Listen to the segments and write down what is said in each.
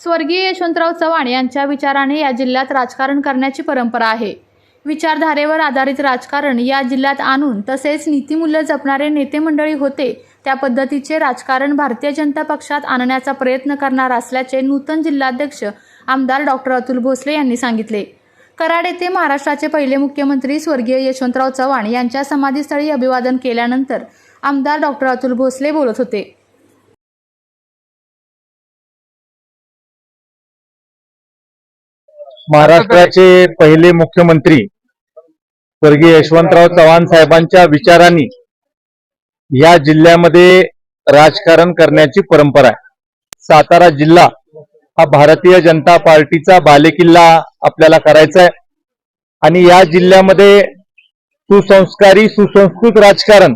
स्वर्गीय यशवंतराव चव्हाण यांच्या विचाराने या जिल्ह्यात राजकारण करण्याची परंपरा आहे. विचारधारेवर आधारित राजकारण या जिल्ह्यात आणून तसेच नीतिमूल्य जपणारे नेते मंडळी होते त्या पद्धतीचे राजकारण भारतीय जनता पक्षात आणण्याचा प्रयत्न करणार असल्याचे नूतन जिल्हाध्यक्ष आमदार डॉक्टर अतुल भोसले यांनी सांगितले. कराड येथे महाराष्ट्राचे पहिले मुख्यमंत्री स्वर्गीय यशवंतराव चव्हाण यांच्या समाधीस्थळी अभिवादन केल्यानंतर आमदार डॉक्टर अतुल भोसले बोलत होते. महाराष्ट्राचे पहिले मुख्यमंत्री स्वर्गीय यशवंतराव चव्हाण साहेबांच्या विचारांनी या जिल्ह्यामध्ये राजकारण करण्याची परंपरा आहे. सातारा जिल्हा हा भारतीय जनता पार्टीचा बालेकिल्ला आपल्याला करायचा आहे. आणि या जिल्ह्यामध्ये सुसंस्कारी सुसंस्कृत राजकारण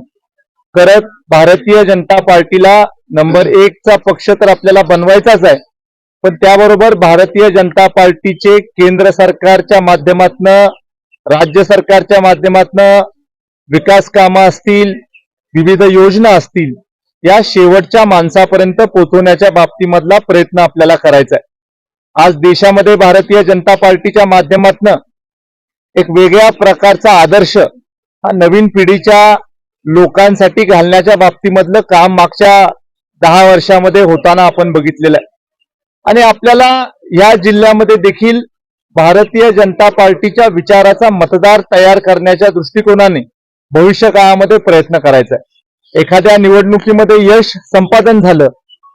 करत भारतीय जनता पार्टीला नंबर एकचा पक्ष तर आपल्याला बनवायचाच आहे. पण त्याबरोबर भारतीय जनता पार्टीचे केंद्र सरकारच्या माध्यमातनं राज्य सरकारच्या माध्यमातनं विकास कामं असतील विविध योजना असतील या शेवटच्या माणसापर्यंत पोहोचवण्याच्या बाबतीमधला प्रयत्न आपल्याला करायचा आहे. आज देशामध्ये भारतीय जनता पार्टीच्या माध्यमातनं एक वेगळ्या प्रकारचा आदर्श हा नवीन पिढीच्या लोकांसाठी घालण्याच्या बाबतीमधलं काम मागच्या दहा वर्षामध्ये होताना आपण बघितलेलं आहे. आणि आपल्याला या जिल्ह्यामध्ये देखील भारतीय जनता पार्टीच्या विचाराचा मतदार तयार करण्याच्या दृष्टिकोनाने भविष्य काळामध्ये प्रयत्न करायचा आहे. एखाद्या निवडणुकीमध्ये यश संपादन झालं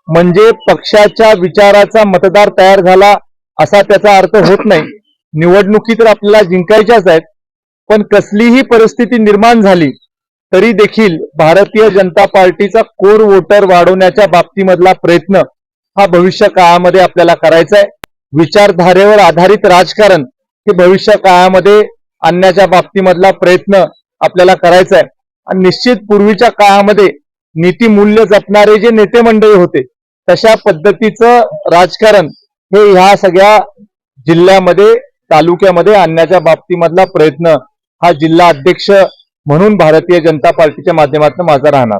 म्हणजे पक्षाच्या विचाराचा मतदार तयार झाला असा त्याचा अर्थ होत नाही. निवडणुकी तर आपल्याला जिंकायच्याच आहेत पण कसलीही परिस्थिती निर्माण झाली तरी देखील भारतीय जनता पार्टीचा कोर वोटर वाढवण्याच्या बाबतीमधला प्रयत्न हा भविष्य काळामध्ये आपल्याला करायचा आहे विचारधारेवर आधारित राजकारण हे भविष्य काळामध्ये आणण्याच्या बाबतीमधला प्रयत्न आपल्याला करायचा आहे आणि निश्चित पूर्वीच्या काळामध्ये नीतिमूल्य जपणारे जे नेते मंडळी होते तशा पद्धतीचं राजकारण हे ह्या सगळ्या जिल्ह्यामध्ये तालुक्यामध्ये आणण्याच्या बाबतीमधला प्रयत्न हा जिल्हा अध्यक्ष म्हणून भारतीय जनता पार्टीच्या माध्यमातून माझा राहणार.